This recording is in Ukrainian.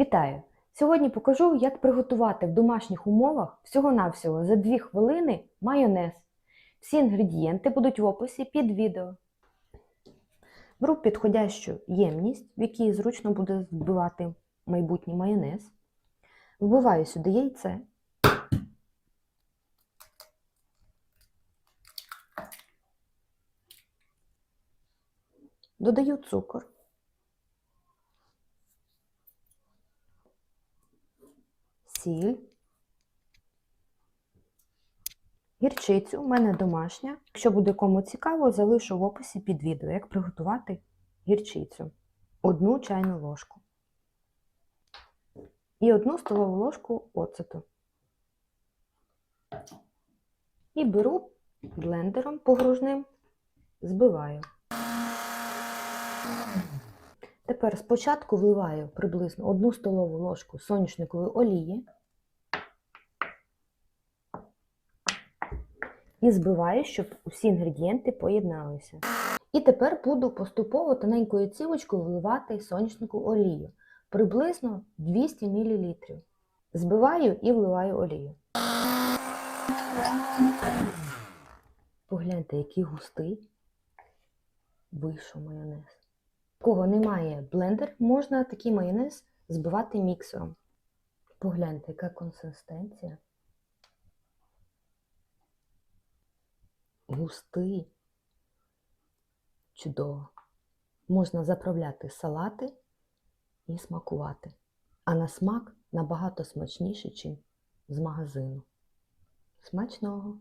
Вітаю! Сьогодні покажу, як приготувати в домашніх умовах всього-навсього за 2 хвилини майонез. Всі інгредієнти будуть в описі під відео. Беру підходящу ємність, в якій зручно буде збивати майбутній майонез. Вбиваю сюди яйце. Додаю цукор. Сіль, гірчицю, у мене домашня. Якщо буде кому цікаво, залишу в описі під відео, як приготувати гірчицю. Одну чайну ложку. І одну столову ложку оцету. І беру блендером погружним, збиваю. Тепер спочатку вливаю приблизно 1 столову ложку соняшникової олії і збиваю, щоб усі інгредієнти поєдналися. І тепер буду поступово тоненькою цівочкою вливати соняшникову олію приблизно 200 мл. Збиваю і вливаю олію. Погляньте, який густий вийшов майонез. Кого немає блендер, можна такий майонез збивати міксером. Погляньте, яка консистенція. Густий. Чудово. Можна заправляти салати і смакувати. А на смак набагато смачніше, ніж з магазину. Смачного!